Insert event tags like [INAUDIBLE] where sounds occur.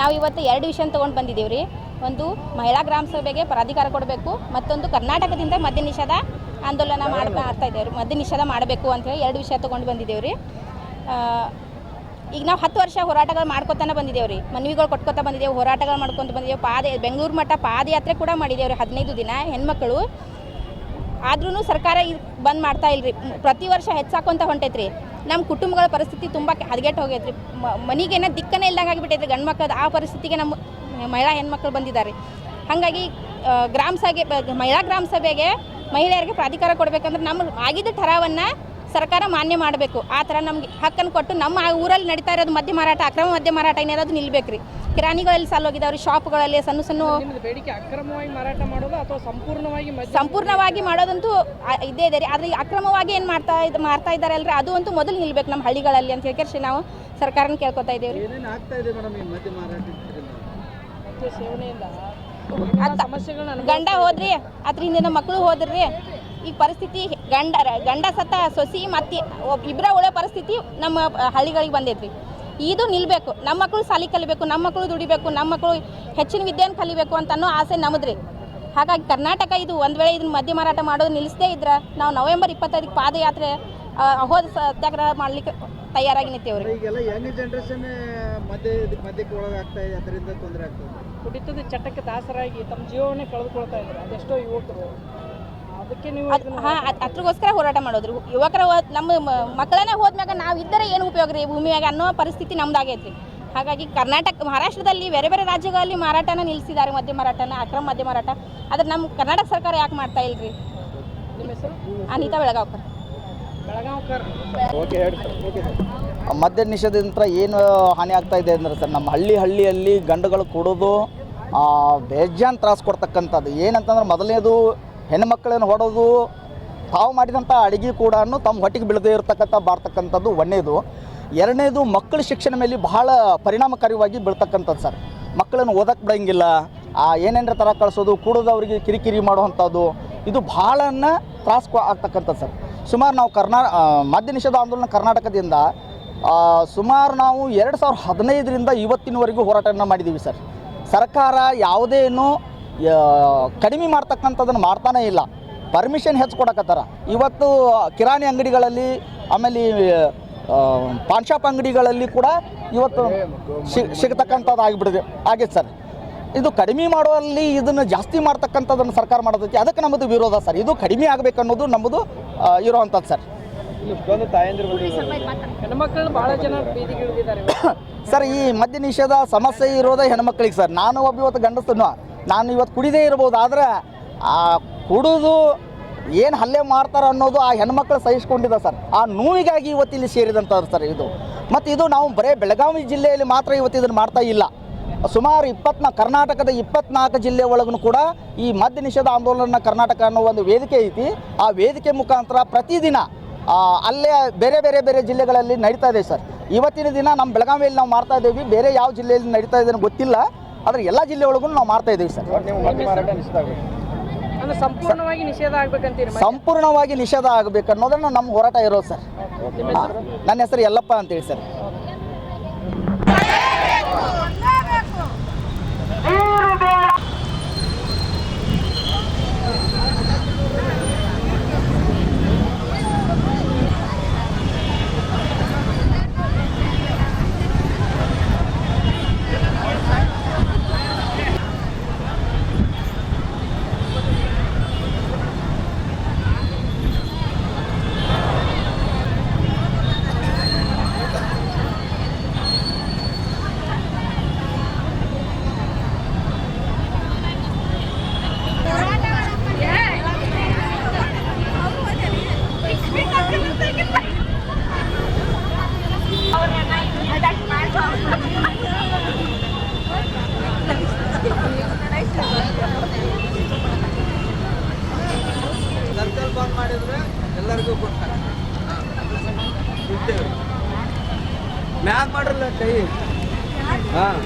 ನಾವು ಇವತ್ತು ಎರಡು ವಿಷಯ ತೊಗೊಂಡು ಬಂದಿದ್ದೀವಿ ರೀ. ಒಂದು ಮಹಿಳಾ ಗ್ರಾಮ ಸಭೆಗೆ ಪ್ರಾಧಿಕಾರ ಕೊಡಬೇಕು ಮತ್ತೊಂದು ಕರ್ನಾಟಕದಿಂದ ಮದ್ಯ ನಿಷೇಧ ಆಂದೋಲನ ಮಾಡ್ ಮಾಡ್ತಾ ಇದ್ದೇವೆ ರೀ ಮದ್ಯ ನಿಷೇಧ ಮಾಡಬೇಕು ಅಂತೇಳಿ ಎರಡು ವಿಷಯ ತೊಗೊಂಡು ಬಂದಿದ್ದೇವೆ ರೀ. ಈಗ ನಾವು ಹತ್ತು ವರ್ಷ ಹೋರಾಟಗಳು ಮಾಡ್ಕೊತಾನೆ ಬಂದಿದ್ದೇವೆ ರೀ. ಮನವಿಗಳು ಕೊಟ್ಕೊತ ಬಂದಿದ್ದೇವೆ ಹೋರಾಟಗಳು ಮಾಡ್ಕೊತ ಬಂದಿದ್ದೇವೆ. ಪಾದ ಬೆಂಗಳೂರು ಮಠ ಪಾದಯಾತ್ರೆ ಕೂಡ ಮಾಡಿದ್ದೇವೆ ರೀ ಹದಿನೈದು ದಿನ ಹೆಣ್ಮಕ್ಳು. ಆದ್ರೂ ಸರ್ಕಾರ ಇದು ಬಂದ್ ಮಾಡ್ತಾ ಇಲ್ರಿ. ಪ್ರತಿ ವರ್ಷ ಹೆಚ್ಚಾಕೊಂತ ಹೊಂಟೈತ್ರಿ. ನಮ್ಮ ಕುಟುಂಬಗಳ ಪರಿಸ್ಥಿತಿ ತುಂಬ ಹದಗೆಟ್ಟು ಹೋಗೈತ್ರಿ. ಮನೆಗೇನೋ ದಿಕ್ಕನೇ ಇಲ್ದಂಗೆ ಆಗಿಬಿಟ್ಟೈತ್ರಿ ಗಂಡು ಮಕ್ಕಳದ ಆ ಪರಿಸ್ಥಿತಿಗೆ ನಮ್ಮ ಮಹಿಳಾ ಹೆಣ್ಮಕ್ಳು ಬಂದಿದ್ದಾರೆ. ಹಾಗಾಗಿ ಗ್ರಾಮ ಸಭೆ, ಮಹಿಳಾ ಗ್ರಾಮ ಸಭೆಗೆ ಮಹಿಳೆಯರಿಗೆ ಪ್ರಾಧಿಕಾರ ಕೊಡಬೇಕಂದ್ರೆ ನಮ್ಮ ಆಗಿದ್ದ ಠರಾವನ್ನು ಸರ್ಕಾರ ಮಾನ್ಯ ಮಾಡಬೇಕು. ಆ ಥರ ನಮಗೆ ಹಕ್ಕನ್ನು ಕೊಟ್ಟು ನಮ್ಮ ಆ ಊರಲ್ಲಿ ನಡೀತಾ ಇರೋದು ಮದ್ಯ ಮಾರಾಟ ಅಕ್ರಮ ಮದ್ಯ ಮಾರಾಟ ಏನಾದ್ರು ನಿಲ್ಬೇಕು ರೀ ಕಿರಾಣಿಗಳಲ್ಲಿ ಸಾಲೋಗಿದಾವ್ರಿ ಶಾಪ್ಗಳಲ್ಲಿ ಸಣ್ಣ ಸಣ್ಣ ಬೇಡಿಕೆ ಅಕ್ರಮವಾಗಿ ಮಾರಾಟ ಮಾಡೋದು ಅಥವಾ ಸಂಪೂರ್ಣವಾಗಿ ಸಂಪೂರ್ಣವಾಗಿ ಮಾಡೋದಂತೂ ಇದೇ ಇದೆ ರೀ. ಆದರೆ ಅಕ್ರಮವಾಗಿ ಏನು ಮಾಡ್ತಾ ಇದು ಮಾಡ್ತಾ ಇದ್ದಾರೆ ಅಲ್ರಿ ಅದು ಅಂತೂ ಮೊದಲು ನಿಲ್ಬೇಕು ನಮ್ಮ ಹಳ್ಳಿಗಳಲ್ಲಿ ಅಂತ ಹೇಳ್ಕೇಳಿ ನಾವು ಸರ್ಕಾರನ ಕೇಳ್ಕೊತಾ ಇದ್ದೇವೆ ರೀ ಗಂಡ ಹೋದ್ರಿ ಅದ್ರ ಹಿಂದಿನ ಮಕ್ಕಳು ಹೋದ್ರಿ ಈ ಪರಿಸ್ಥಿತಿ ಗಂಡ ಗಂಡ ಸತ್ತ ಸೊಸಿ ಮತ್ತೆ ಇಬ್ಬರ ಒಳ್ಳೆ ಉಳೋ ಪರಿಸ್ಥಿತಿ ನಮ್ಮ ಹಳ್ಳಿಗಳಿಗೆ ಬಂದೈತ್ರಿ. ಇದು ನಿಲ್ಬೇಕು. ನಮ್ಮ ಮಕ್ಕಳು ಸಾಲಿ ಕಲಿಬೇಕು ನಮ್ಮ ಮಕ್ಕಳು ದುಡಿಬೇಕು ನಮ್ಮ ಮಕ್ಕಳು ಹೆಚ್ಚಿನ ವಿದ್ಯೆಯನ್ನು ಕಲಿಬೇಕು ಅಂತ ಅನ್ನೋ ಆಸೆ ನಮ್ದ್ರಿ. ಹಾಗಾಗಿ ಕರ್ನಾಟಕ ಇದು ಒಂದು ವೇಳೆ ಇದನ್ನ ಮದ್ಯ ಮಾರಾಟ ಮಾಡೋದು ನಿಲ್ಲಿಸದೇ ಇದ್ರೆ ನಾವು ನವೆಂಬರ್ ಇಪ್ಪತ್ತೈದಕ್ಕೆ ಪಾದಯಾತ್ರೆ ಅಹೋದ ಹೋದ ಸತ್ಯಾಗ್ರಹ ಮಾಡ್ಲಿಕ್ಕೆ ತಯಾರಾಗಿ ನಿಂತೇವ್ರಿ. ಈಗೆಲ್ಲ ಯಂಗ್ ಜನರೇಷನ್ ಮದ್ಯ ಮದ್ಯಕ್ಕೆ ಒಳಗಾಗ್ತಾ ಇದೆ ಅದರಿಂದ ತೊಂದರೆ ಆಗ್ತದೆ ಕುಡಿತದ ಚಟಕ್ಕೆ ದಾಸರಾಗಿ ತಮ್ಮ ಜೀವವನ್ನೇ ಕಳೆದುಕೊಳ್ತಾ ಇದ್ದಾರೆ. ಅದೆಷ್ಟೋ ಯುವಕರು. ಅದ್ರಗೋಸ್ಕರ ಹೋರಾಟ ಮಾಡೋದ್ರಿ ಯುವಕರ ನಮ್ಮ ಮಕ್ಕಳನ್ನ ಹೋದ್ಮ್ಯಾಗ ನಾವು ಇದ್ದರೆ ಏನು ಉಪಯೋಗ ರೀ? ಭೂಮಿಯಾಗ ಅನ್ನೋ ಪರಿಸ್ಥಿತಿ ನಮ್ದಾಗೈತ್ರಿ ಹಾಗಾಗಿ ಕರ್ನಾಟಕ ಮಹಾರಾಷ್ಟ್ರದಲ್ಲಿ ಬೇರೆ ಬೇರೆ ರಾಜ್ಯಗಳಲ್ಲಿ ಮಾರಾಟನ ನಿಲ್ಲಿಸಿದ್ದಾರೆ ಮದ್ಯ ಮಾರಾಟನ ಅಕ್ರಮ ಮದ್ಯ ಮಾರಾಟ. ಆದ್ರೆ ನಮ್ಮ ಕರ್ನಾಟಕ ಸರ್ಕಾರ ಯಾಕೆ ಮಾಡ್ತಾ ಇಲ್ರಿ? ನಿಮ್ಮ ಹೆಸರು? Anita Belgaonkar. Belgaonkar. Okay sir. Okay sir ಮದ್ಯ ನಿಷೇಧದಿಂದ ಏನು ಹಾನಿ ಆಗ್ತಾ ಇದೆ ಅಂದ್ರೆ ಸರ್ ನಮ್ಮ ಹಳ್ಳಿ ಹಳ್ಳಿಯಲ್ಲಿ ಗಂಡುಗಳು ಕುಡಿದು ಆ, ಬೇಜಾನ್ ತ್ರಾಸ ಕೊಡ್ತಕ್ಕಂಥದ್ದು. ಏನಂತಂದ್ರೆ ಮೊದಲನೇದು ಹೆಣ್ಮಕ್ಳನ್ನು ಹೊಡೋದು ತಾವು ಮಾಡಿದಂಥ ಅಡಿಗೆ ಕೂಡ ತಮ್ಮ ಹೊಟ್ಟೆಗೆ ಬೀಳದೇ ಇರತಕ್ಕಂಥ ಬಾರ್ತಕ್ಕಂಥದ್ದು ಒಂದನೇದು. ಎರಡನೇದು ಮಕ್ಕಳ ಶಿಕ್ಷಣ ಮೇಲೆ ಬಹಳ ಪರಿಣಾಮಕಾರಿಯಾಗಿ ಬೀಳ್ತಕ್ಕಂಥದ್ದು ಸರ್. ಮಕ್ಕಳನ್ನು ಓದಕ್ಕೆ ಬಿಡೋಂಗಿಲ್ಲ. ಆ ಏನೇನರ ಥರ ಕಳಿಸೋದು ಕೂಡೋದು ಅವರಿಗೆ ಕಿರಿಕಿರಿ ಮಾಡುವಂಥದ್ದು, ಇದು ಭಾಳನ್ನ ತ್ರಾಸ ಆಗ್ತಕ್ಕಂಥದ್ದು ಸರ್. ಸುಮಾರು ನಾವು ಕರ್ನಾ ಮದ್ಯ ನಿಷೇಧ ಆಂದೋಲನ ಕರ್ನಾಟಕದಿಂದ ಸುಮಾರು ನಾವು ಎರಡು ಸಾವಿರದ ಹದಿನೈದರಿಂದ ಇವತ್ತಿನವರೆಗೂ ಹೋರಾಟವನ್ನು ಮಾಡಿದ್ದೀವಿ ಸರ್. ಸರ್ಕಾರ ಯಾವುದೇನು ಕಡಿಮೆ ಮಾಡ್ತಕ್ಕಂಥದ್ದನ್ನು ಮಾಡ್ತಾನೆ ಇಲ್ಲ. ಪರ್ಮಿಷನ್ ಹೆಚ್ಚು ಕೊಡಕತ್ತಾರ ಇವತ್ತು ಕಿರಾಣಿ ಅಂಗಡಿಗಳಲ್ಲಿ ಆಮೇಲೆ ಪಾನ್ ಶಾಪ್ ಅಂಗಡಿಗಳಲ್ಲಿ ಕೂಡ ಇವತ್ತು ಸಿ- ಸಿಗತಕ್ಕಂಥದ್ದು ಆಗಿಬಿಟ್ಟಿದೆ. ಆಗೈತೆ ಸರ್ ಇದು ಕಡಿಮೆ ಮಾಡುವಲ್ಲಿ ಇದನ್ನು ಜಾಸ್ತಿ ಮಾಡ್ತಕ್ಕಂಥದ್ದನ್ನು ಸರ್ಕಾರ ಮಾಡೋದಕ್ಕೆ ಅದಕ್ಕೆ ನಮ್ಮದು ವಿರೋಧ ಸರ್. ಇದು ಕಡಿಮೆ ಆಗಬೇಕು ಅನ್ನೋದು ನಮ್ಮದು ಇರೋವಂಥದ್ದು ಸರ್. ಇಷ್ಟೊಂದು ಹೆಣ್ಮಕ್ಳು ಬಹಳ ಜನ ಬೀದಿಗಿಳಿದಿದ್ದಾರೆ [COUGHS] ಸರ್ ಈ ಮದ್ಯ ನಿಷೇಧ ಸಮಸ್ಯೆ ಇರೋದೇ ಹೆಣ್ಮಕ್ಳಿಗೆ ಸರ್. ನಾನು ಒಬ್ಬ ಇವತ್ತು ಗಂಡಸನು ನಾನು ಇವತ್ತು ಕುಡಿದೇ ಇರ್ಬೋದು, ಆದರೆ ಆ ಕುಡಿದು ಏನು ಹಲ್ಲೆ ಮಾಡ್ತಾರೆ ಅನ್ನೋದು ಆ ಹೆಣ್ಮಕ್ಳು ಸಹಿಸ್ಕೊಂಡಿದೆ ಸರ್. ಆ ನೋವಿಗಾಗಿ ಇವತ್ತು ಇಲ್ಲಿ ಸರ್ ಇದು. ಮತ್ತು ಇದು ನಾವು ಬರೇ ಬೆಳಗಾವಿ ಜಿಲ್ಲೆಯಲ್ಲಿ ಮಾತ್ರ ಇವತ್ತು ಇದನ್ನು ಮಾಡ್ತಾ ಇಲ್ಲ. ಸುಮಾರು ಇಪ್ಪತ್ನಾ, ಕರ್ನಾಟಕದ ಇಪ್ಪತ್ನಾಲ್ಕು ಜಿಲ್ಲೆ ಒಳಗೂ ಕೂಡ ಈ ಮದ್ಯ ನಿಷೇಧ ಆಂದೋಲನ ಕರ್ನಾಟಕ ಅನ್ನೋ ಒಂದು ವೇದಿಕೆ ಐತಿ. ಆ ವೇದಿಕೆ ಮುಖಾಂತರ ಪ್ರತಿದಿನ ಅಲ್ಲೇ ಬೇರೆ ಬೇರೆ ಬೇರೆ ಜಿಲ್ಲೆಗಳಲ್ಲಿ ನಡೀತಾ ಇದೆ ಸರ್. ಇವತ್ತಿನ ದಿನ ನಮ್ಮ ಬೆಳಗಾವಿಯಲ್ಲಿ ನಾವು ಮಾಡ್ತಾ ಇದ್ದೀವಿ, ಬೇರೆ ಯಾವ ಜಿಲ್ಲೆಯಲ್ಲಿ ನಡೀತಾ ಇದೆ ಗೊತ್ತಿಲ್ಲ. ಆದರೆ ಎಲ್ಲ ಜಿಲ್ಲೆ ಒಳಗೂ ನಾವು ಮಾಡ್ತಾ ಇದ್ದೀವಿ ಸರ್. ನೀವು ಮದ್ಯ ಮಾರಾಟ ನಿಷೇಧ ಆಗ್ಬೇಕು ಅಂದ್ರೆ ಸಂಪೂರ್ಣವಾಗಿ ನಿಷೇಧ ಆಗ್ಬೇಕಂತೀರಿ? ಸಂಪೂರ್ಣವಾಗಿ ನಿಷೇಧ ಆಗಬೇಕು ಅನ್ನೋದನ್ನ ನಮ್ಮ ಹೋರಾಟ ಇರೋದು ಸರ್. ನನ್ನ ಹೆಸರು ಯಲ್ಲಪ್ಪ ಅಂತೇಳಿ ಸರ್ ಸರ್ಕಲ್ ಬಂದ್ ಮಾಡಿದ್ರೆ ಮ್ಯಾಗ್ ಮಾಡ್ರಲ್ಲ ಕೈ? ಹಾಂ.